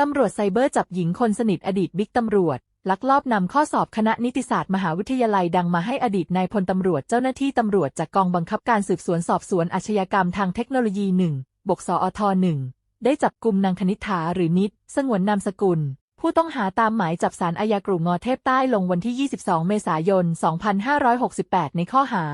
ตำรวจไซเบอร์จับหญิงคนสนิทอดีตบิ๊กตำรวจ ลักลอบนำข้อสอบคณะนิติศาสตร์มหาวิทยาลัยดังมาให้อดีตนายพลตำรวจเจ้าหน้าที่ตำรวจจากกองบังคับการสืบสวนสอบสวนอาชญากรรมทางเทคโนโลยีหนึ่งบกสอทหนึ่งได้จับกลุ่มนางคณิษฐาหรือนิด สงวนนามสกุล ผู้ต้องหาตามหมายจับสารอาญากรุงงอเทพใต้ลงวันที่ 22 เมษายน 2568 ในข้อหา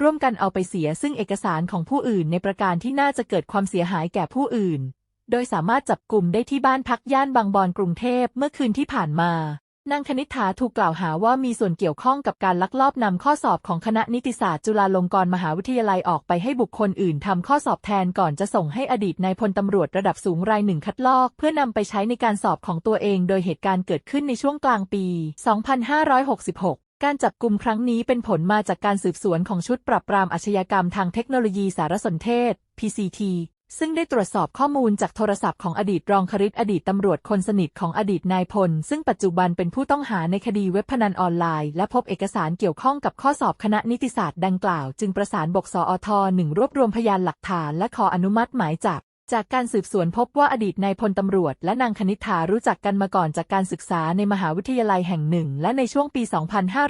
ร่วมกันเอาไปเสียซึ่งเอกสารของผู้อื่นในประการที่น่าจะเกิดความเสียหายแก่ผู้อื่น โดยสามารถจับกลุ่มได้ที่บ้านพักย่านบางบอนกรุงเทพเมื่อคืนที่ผ่านมานางคณิษฐาถูกกล่าวหาว่ามีส่วนเกี่ยวข้องกับการลักลอบนำข้อสอบของคณะนิติศาสตร์จุฬาลงกรณ์มหาวิทยาลัยออกไปให้บุคคลอื่นทำข้อสอบแทนก่อนจะส่งให้อดีตนายพลตำรวจระดับสูงรายหนึ่งคัดลอก เพื่อนำไปใช้ในการสอบของตัวเอง โดยเหตุการณ์เกิดขึ้นในช่วงกลางปี 2566การจับกลุ่มครั้งนี้เป็นผลมาจากการสืบสวนของชุดปราบปรามอาชญากรรมทางเทคโนโลยีสารสนเทศ PCT ซึ่งได้ตรวจสอบข้อมูลจากโทรศัพท์ของอดีตรองคริตอดีตตำรวจคนสนิทของอดีตนายพล ซึ่งปัจจุบันเป็นผู้ต้องหาในคดีเว็บพนันออนไลน์ และพบเอกสารเกี่ยวข้องกับข้อสอบคณะนิติศาสตร์ดังกล่าว จึงประสานบกสอทหนึ่งรวบรวมพยานหลักฐานและขออนุมัติหมายจับ จากการสืบสวนพบว่าอดีตนายพลตำรวจ และนางคณิธารู้จักกันมาก่อนจากการศึกษาในมหาวิทยาลัยแห่งหนึ่ง และในช่วงปี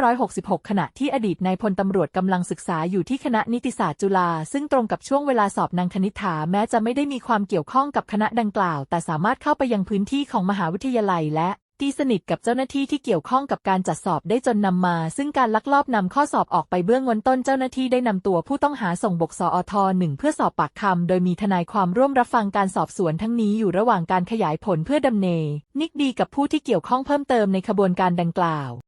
2566 ขณะที่อดีตนายพลตำรวจกำลังศึกษาอยู่ที่คณะนิติศาสตร์จุฬาซึ่งตรงกับช่วงเวลาสอบนางคณิธาแม้จะไม่ได้มีความเกี่ยวข้องกับคณะดังกล่าว แต่สามารถเข้าไปยังพื้นที่ของมหาวิทยาลัยและ ตีสนิทกับเจ้าหน้าที่ที่เกี่ยวข้องกับการจัดสอบได้จนนำมา ซึ่งการลักลอบนำข้อสอบออกไปเบื้องต้นเจ้าหน้าที่ได้นำตัวผู้ต้องหาส่งบกสอทหนึ่งเพื่อสอบปากคำโดยมีทนายความร่วมรับฟังการสอบสวนทั้งนี้อยู่ระหว่างการขยายผลเพื่อดำเนินนิกดีกับผู้ที่เกี่ยวข้องเพิ่มเติมในขบวนการดังกล่าว